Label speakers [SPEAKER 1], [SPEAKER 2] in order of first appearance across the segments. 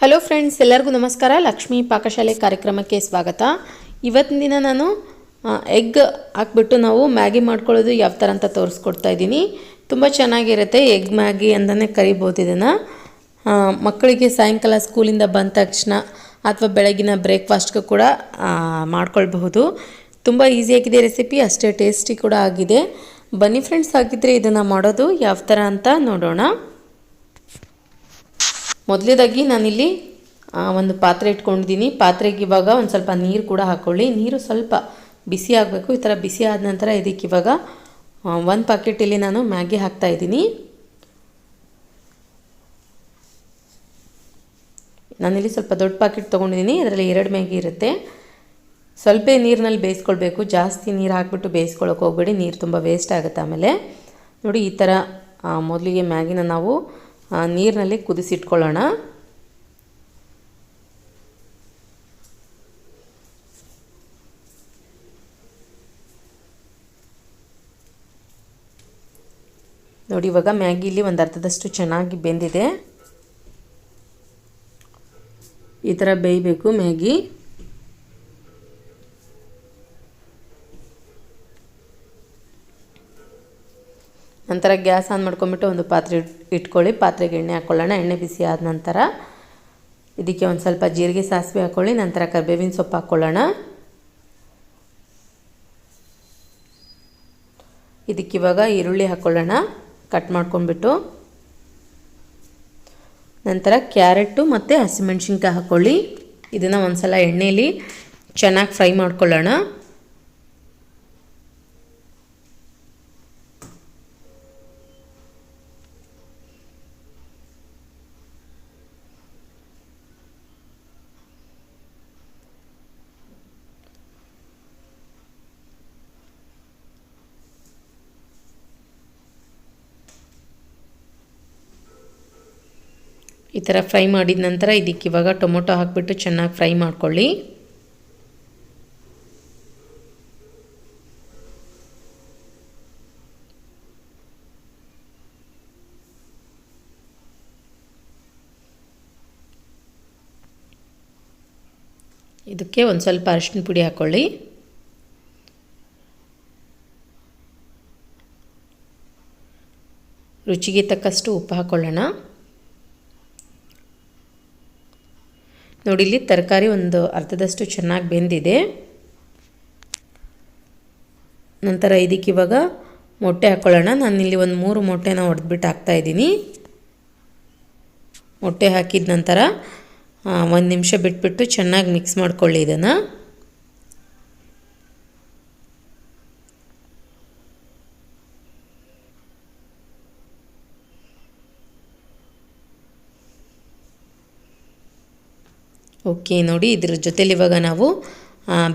[SPEAKER 1] Hello friends ಎಲ್ಲರಿಗೂ ನಮಸ್ಕಾರ. ಲಕ್ಷ್ಮೀ ಪಾಕಶಾಲೆ ಕಾರ್ಯಕ್ರಮಕ್ಕೆ ಸ್ವಾಗತ. ಇವತ್ತಿನ ದಿನ ನಾನು ಎಗ್ ಹಾಕ್ಬಿಟ್ಟು ನಾವು ಮ್ಯಾಗಿ ಮಾಡ್ಕೊಳ್ಳೋದು ಯಾವ ಥರ ಅಂತ ತೋರಿಸ್ಕೊಡ್ತಾ ಇದ್ದೀನಿ. ತುಂಬ ಚೆನ್ನಾಗಿರುತ್ತೆ ಎಗ್ ಮ್ಯಾಗಿ ಅಂತಲೇ ಕರಿಬೋದು ಇದನ್ನು. ಮಕ್ಕಳಿಗೆ ಸಾಯಂಕಾಲ ಸ್ಕೂಲಿಂದ ಬಂದ ತಕ್ಷಣ ಅಥವಾ ಬೆಳಗಿನ ಬ್ರೇಕ್ಫಾಸ್ಟ್ಗೂ ಕೂಡ ಮಾಡ್ಕೊಳ್ಬಹುದು. ತುಂಬ ಈಸಿಯಾಗಿದೆ ರೆಸಿಪಿ ಅಷ್ಟೇ ಟೇಸ್ಟಿ ಕೂಡ ಆಗಿದೆ. ಬನ್ನಿ ಫ್ರೆಂಡ್ಸ್ ಆಗಿದ್ದರೆ ಇದನ್ನು ಮಾಡೋದು ಯಾವ ಥರ ಅಂತ ನೋಡೋಣ. ಮೊದಲೇದಾಗಿ ನಾನಿಲ್ಲಿ ಒಂದು ಪಾತ್ರೆ ಇಟ್ಕೊಂಡಿದ್ದೀನಿ. ಪಾತ್ರೆಗೆ ಇವಾಗ ಒಂದು ಸ್ವಲ್ಪ ನೀರು ಕೂಡ ಹಾಕ್ಕೊಳ್ಳಿ ನೀರು ಸ್ವಲ್ಪ ಬಿಸಿ ಆಗಬೇಕು. ಈ ಥರ ಬಿಸಿ ಆದ ನಂತರ ಇದಕ್ಕೆ ಇವಾಗ ಒಂದು ಪ್ಯಾಕೆಟ್ ಇಲ್ಲಿ ನಾನು ಮ್ಯಾಗಿ ಹಾಕ್ತಾ ಇದ್ದೀನಿ. ನಾನಿಲ್ಲಿ ಸ್ವಲ್ಪ ದೊಡ್ಡ ಪ್ಯಾಕೆಟ್ ತೊಗೊಂಡಿದ್ದೀನಿ. ಅದರಲ್ಲಿ ಎರಡು ಮ್ಯಾಗಿ ಇರುತ್ತೆ. ಸ್ವಲ್ಪ ನೀರಿನಲ್ಲಿ ಬೇಯಿಸ್ಕೊಳ್ಬೇಕು. ಜಾಸ್ತಿ ನೀರು ಹಾಕ್ಬಿಟ್ಟು ಬೇಯಿಸ್ಕೊಳ್ಳೋಕೆ ಹೋಗ್ಬೇಡಿ. ನೀರು ತುಂಬ ವೇಸ್ಟ್ ಆಗುತ್ತೆ ಆಮೇಲೆ. ನೋಡಿ, ಈ ಥರ ಮೊದಲಿಗೆ ಮ್ಯಾಗಿನ ನಾವು ನೀರಿನಲ್ಲಿ ಕುದಿಸಿಟ್ಕೊಳ್ಳೋಣ. ನೋಡಿ ಇವಾಗ ಮ್ಯಾಗಿಲಿ ಒಂದು ಅರ್ಧದಷ್ಟು ಚೆನ್ನಾಗಿ ಬೆಂದಿದೆ. ಈ ಥರ ಬೇಯಬೇಕು ಮ್ಯಾಗಿ. ನಂತರ ಗ್ಯಾಸ್ ಆನ್ ಮಾಡ್ಕೊಂಬಿಟ್ಟು ಒಂದು ಪಾತ್ರೆ ಇಟ್- ಇಟ್ಕೊಳ್ಳಿ. ಪಾತ್ರೆಗೆ ಎಣ್ಣೆ ಹಾಕ್ಕೊಳ್ಳೋಣ ಎಣ್ಣೆ ಬಿಸಿ ಆದ ನಂತರ ಇದಕ್ಕೆ ಒಂದು ಸ್ವಲ್ಪ ಜೀರಿಗೆ, ಸಾಸಿವೆ ಹಾಕ್ಕೊಳ್ಳಿ ನಂತರ ಕರಿಬೇವಿನ ಸೊಪ್ಪು ಹಾಕ್ಕೊಳ್ಳೋಣ ಇದಕ್ಕಿವಾಗ ಈರುಳ್ಳಿ ಹಾಕ್ಕೊಳ್ಳೋಣ ಕಟ್ ಮಾಡ್ಕೊಂಬಿಟ್ಟು ನಂತರ ಕ್ಯಾರೆಟು ಮತ್ತು ಹಸಿಮೆಣ್ಸಿನ್ಕಾಯಿ ಹಾಕ್ಕೊಳ್ಳಿ ಇದನ್ನು ಒಂದು ಸಲ ಎಣ್ಣೆಯಲ್ಲಿ ಚೆನ್ನಾಗಿ ಫ್ರೈ ಮಾಡ್ಕೊಳ್ಳೋಣ. ಈ ಥರ ಫ್ರೈ ಮಾಡಿದ ನಂತರ ಇದಕ್ಕೆ ಇವಾಗ ಟೊಮೊಟೊ ಹಾಕಿಬಿಟ್ಟು ಚೆನ್ನಾಗಿ ಫ್ರೈ ಮಾಡ್ಕೊಳ್ಳಿ. ಇದಕ್ಕೆ ಒಂದು ಸ್ವಲ್ಪ ಅರಿಶಿನ ಪುಡಿ ಹಾಕ್ಕೊಳ್ಳಿ ರುಚಿಗೆ ತಕ್ಕಷ್ಟು ಉಪ್ಪು ಹಾಕ್ಕೊಳ್ಳೋಣ ನೋಡಿ, ಇಲ್ಲಿ ತರಕಾರಿ ಒಂದು ಅರ್ಧದಷ್ಟು ಚೆನ್ನಾಗಿ ಬೆಂದಿದೆ. ನಂತರ ಇದಕ್ಕೆ ಇವಾಗ ಮೊಟ್ಟೆ ಹಾಕ್ಕೊಳ್ಳೋಣ ಇಲ್ಲಿ ಒಂದು ಮೂರು ಮೊಟ್ಟೆನ ಹೊಡೆದ್ಬಿಟ್ಟು ಹಾಕ್ತಾಯಿದ್ದೀನಿ ಮೊಟ್ಟೆ ಹಾಕಿದ ನಂತರ ಒಂದು ನಿಮಿಷ ಬಿಟ್ಬಿಟ್ಟು ಚೆನ್ನಾಗಿ ಮಿಕ್ಸ್ ಮಾಡ್ಕೊಳ್ಳಿ ಇದನ್ನು. ಓಕೆ, ನೋಡಿ, ಇದ್ರ ಜೊತೆಲಿ ಇವಾಗ ನಾವು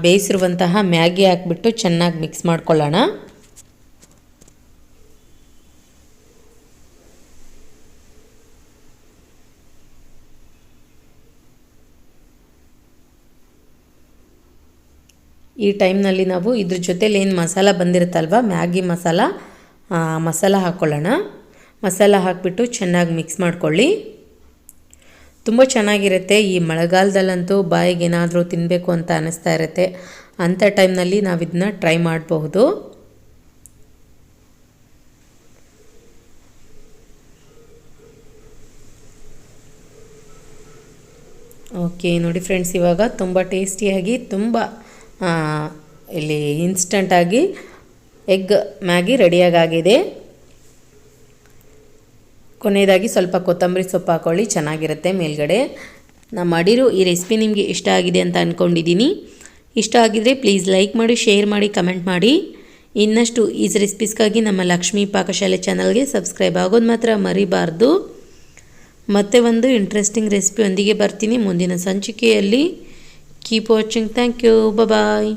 [SPEAKER 1] ಬೇಯಿಸಿರುವಂತಹ ಮ್ಯಾಗಿ ಹಾಕ್ಬಿಟ್ಟು ಚೆನ್ನಾಗಿ ಮಿಕ್ಸ್ ಮಾಡ್ಕೊಳ್ಳೋಣ. ಈ ಟೈಮ್ನಲ್ಲಿ ನಾವು ಇದ್ರ ಜೊತೇಲಿ ಏನು ಮಸಾಲ ಬಂದಿರುತ್ತಲ್ವ, ಮ್ಯಾಗಿ ಮಸಾಲ ಮಸಾಲ ಹಾಕ್ಕೊಳ್ಳೋಣ. ಮಸಾಲ ಹಾಕಿಬಿಟ್ಟು ಚೆನ್ನಾಗಿ ಮಿಕ್ಸ್ ಮಾಡ್ಕೊಳ್ಳಿ. ತುಂಬ ಚೆನ್ನಾಗಿರುತ್ತೆ. ಈ ಮಳೆಗಾಲದಲ್ಲಂತೂ ಬಾಯಿಗೆ ಏನಾದರೂ ತಿನ್ನಬೇಕು ಅಂತ ಅನ್ನಿಸ್ತಾ ಇರುತ್ತೆ. ಅಂಥ ಟೈಮ್ನಲ್ಲಿ ನಾವು ಇದನ್ನ ಟ್ರೈ ಮಾಡಬಹುದು. ಓಕೆ ನೋಡಿ ಫ್ರೆಂಡ್ಸ್ ಇವಾಗ ತುಂಬ ಟೇಸ್ಟಿಯಾಗಿ ತುಂಬ ಇಲ್ಲಿ ಇನ್ಸ್ಟಂಟಾಗಿ ಎಗ್ ಮ್ಯಾಗಿ ರೆಡಿಯಾಗಾಗಿದೆ ಕೊನೆಯದಾಗಿ ಸ್ವಲ್ಪ ಕೊತ್ತಂಬರಿ ಸೊಪ್ಪು ಹಾಕೊಳ್ಳಿ, ಚೆನ್ನಾಗಿರುತ್ತೆ ಮೇಲ್ಗಡೆ. ನಾ ಮಾಡಿರೋ ಈ ರೆಸಿಪಿ ನಿಮಗೆ ಇಷ್ಟ ಆಗಿದೆ ಅಂತ ಅಂದ್ಕೊಂಡಿದ್ದೀನಿ ಇಷ್ಟ ಆಗಿದರೆ ಪ್ಲೀಸ್ ಲೈಕ್ ಮಾಡಿ, ಶೇರ್ ಮಾಡಿ, ಕಮೆಂಟ್ ಮಾಡಿ. ಇನ್ನಷ್ಟು ಈಸ್ ರೆಸಿಪೀಸ್ಗಾಗಿ ನಮ್ಮ ಲಕ್ಷ್ಮೀ ಪಾಕಶಾಲೆ ಚಾನಲ್ಗೆ ಸಬ್ಸ್ಕ್ರೈಬ್ ಆಗೋದು ಮಾತ್ರ ಮರಿಬಾರ್ದು. ಮತ್ತೆ ಒಂದು ಇಂಟ್ರೆಸ್ಟಿಂಗ್ ರೆಸಿಪಿಯೊಂದಿಗೆ ಬರ್ತೀನಿ. ಮುಂದಿನ ಸಂಚಿಕೆಯಲ್ಲಿ. Keep watching thank you bye